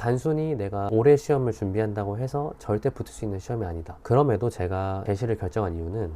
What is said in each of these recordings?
단순히 내가 올해 시험을 준비한다고 해서 절대 붙을 수 있는 시험이 아니다. 그럼에도 제가 대시를 결정한 이유는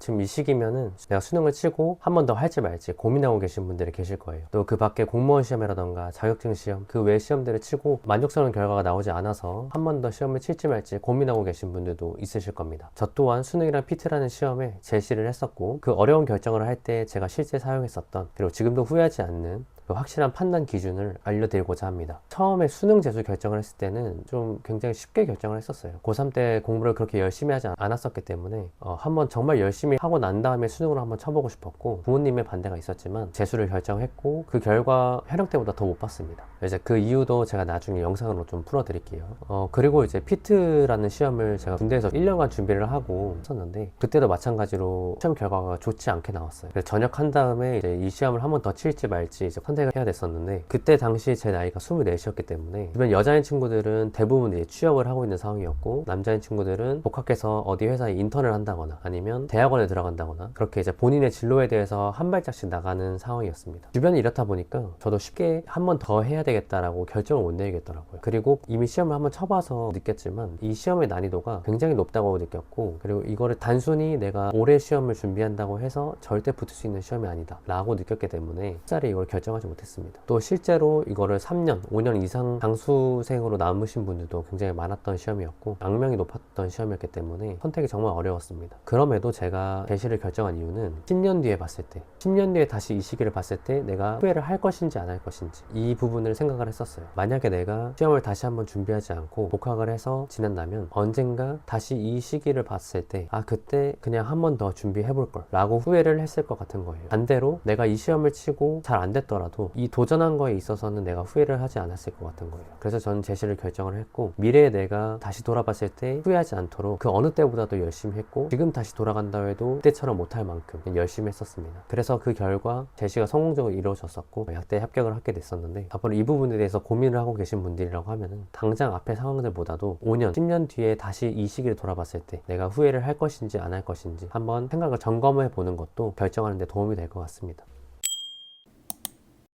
지금 이 시기면은 내가 수능을 치고 한 번 더 할지 말지 고민하고 계신 분들이 계실 거예요. 또 그 밖에 공무원 시험이라던가 자격증 시험 그 외 시험들을 치고 만족스러운 결과가 나오지 않아서 한 번 더 시험을 칠지 말지 고민하고 계신 분들도 있으실 겁니다. 저 또한 수능이랑 PT라는 시험에 제시를 했었고 그 어려운 결정을 할 때 제가 실제 사용했었던 그리고 지금도 후회하지 않는 그 확실한 판단 기준을 알려드리고자 합니다. 처음에 수능 재수 결정을 했을 때는 좀 굉장히 쉽게 결정을 했었어요. 고3 때 공부를 그렇게 열심히 하지 않았었기 때문에 어, 한번 정말 열심히 하고 난 다음에 수능으로 한번 쳐보고 싶었고 부모님의 반대가 있었지만 재수를 결정했고 그 결과 현역 때보다 더 못 봤습니다. 이제 그 이유도 제가 나중에 영상으로 좀 풀어드릴게요. 어, 그리고 이제 피트라는 시험을 제가 군대에서 1년간 준비를 하고 했었는데 그때도 마찬가지로 시험 결과가 좋지 않게 나왔어요. 그래서 전역한 다음에 이제 이 시험을 한번 더 칠지 말지 이제 선택 을 해야 됐었는데 그때 당시 제 나이가 24이었기 때문에 주변 여자인 친구들은 대부분 이제 취업을 하고 있는 상황이었고 남자인 친구들은 복학해서 어디 회사에 인턴을 한다거나 아니면 대학원에 들어간다거나 그렇게 이제 본인의 진로에 대해서 한 발짝씩 나가는 상황이었습니다. 주변이 이렇다 보니까 저도 쉽게 한 번 더 해야 되겠다라고 결정을 못 내리겠더라고요. 그리고 이미 시험을 한번 쳐봐서 느꼈지만 이 시험의 난이도가 굉장히 높다고 느꼈고 그리고 이거를 단순히 내가 올해 시험을 준비한다고 해서 절대 붙을 수 있는 시험이 아니다 라고 느꼈기 때문에 쉽사리 이걸 결정하지 못했 습니다. 또 실제로 이거를 3년, 5년 이상 장수생으로 남으신 분들도 굉장히 많았던 시험이었고 악명이 높았던 시험이었기 때문에 선택이 정말 어려웠습니다. 그럼에도 제가 대시를 결정한 이유는 10년 뒤에 봤을 때 10년 뒤에 다시 이 시기를 봤을 때 내가 후회를 할 것인지 안 할 것인지 이 부분을 생각을 했었어요. 만약에 내가 시험을 다시 한번 준비하지 않고 복학을 해서 지낸다면 언젠가 다시 이 시기를 봤을 때 아 그때 그냥 한 번 더 준비해 볼 걸 라고 후회를 했을 것 같은 거예요. 반대로 내가 이 시험을 치고 잘 안 됐 더라도 이 도전한 거에 있어서는 내가 후회를 하지 않았을 것 같은 거예요. 그래서 저는 제시를 결정을 했고 미래에 내가 다시 돌아봤을 때 후회하지 않도록 그 어느 때보다도 열심히 했고 지금 다시 돌아간다 해도 그때처럼 못할 만큼 열심히 했었습니다. 그래서 그 결과 제시가 성공적으로 이루어졌었고 약대 합격을 하게 됐었는데 앞으로 이 부분에 대해서 고민을 하고 계신 분들이라고 하면은 당장 앞의 상황들보다도 5년, 10년 뒤에 다시 이 시기를 돌아봤을 때 내가 후회를 할 것인지 안 할 것인지 한번 생각을 점검해 보는 것도 결정하는 데 도움이 될 것 같습니다.